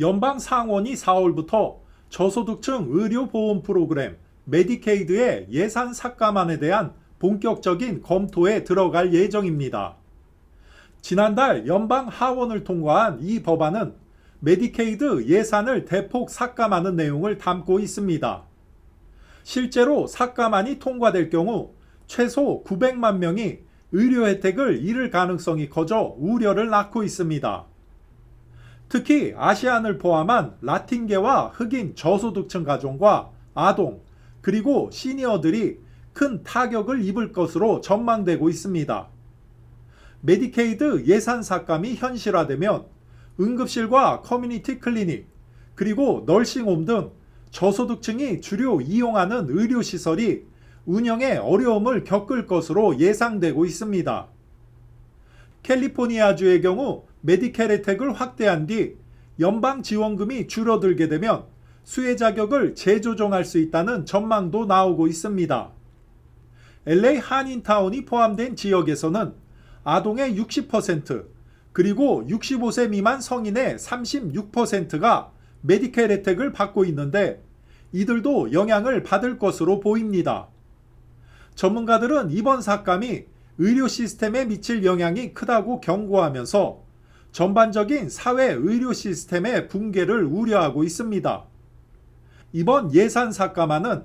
연방 상원이 4월부터 저소득층 의료보험 프로그램 메디케이드의 예산 삭감안에 대한 본격적인 검토에 들어갈 예정입니다. 지난달 연방 하원을 통과한 이 법안은 메디케이드 예산을 대폭 삭감하는 내용을 담고 있습니다. 실제로 삭감안이 통과될 경우 최소 900만 명이 의료 혜택을 잃을 가능성이 커져 우려를 낳고 있습니다. 특히 아시안을 포함한 라틴계와 흑인 저소득층 가정과 아동, 그리고 시니어들이 큰 타격을 입을 것으로 전망되고 있습니다. 메디케이드 예산 삭감이 현실화되면 응급실과 커뮤니티 클리닉, 그리고 널싱홈 등 저소득층이 주로 이용하는 의료시설이 운영에 어려움을 겪을 것으로 예상되고 있습니다. 캘리포니아주의 경우 메디켈 혜택을 확대한 뒤 연방 지원금이 줄어들게 되면 수혜 자격을 재조정할 수 있다는 전망도 나오고 있습니다. LA 한인타운이 포함된 지역에서는 아동의 60% 그리고 65세 미만 성인의 36%가 메디켈 혜택을 받고 있는데 이들도 영향을 받을 것으로 보입니다. 전문가들은 이번 삭감이 의료 시스템에 미칠 영향이 크다고 경고하면서 전반적인 사회 의료 시스템의 붕괴를 우려하고 있습니다. 이번 예산 삭감안은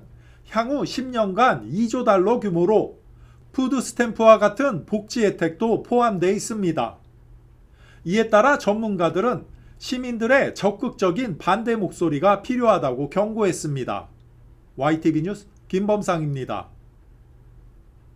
향후 10년간 2조 달러 규모로 푸드 스탬프와 같은 복지 혜택도 포함되어 있습니다. 이에 따라 전문가들은 시민들의 적극적인 반대 목소리가 필요하다고 경고했습니다. YTV 뉴스 김범상입니다.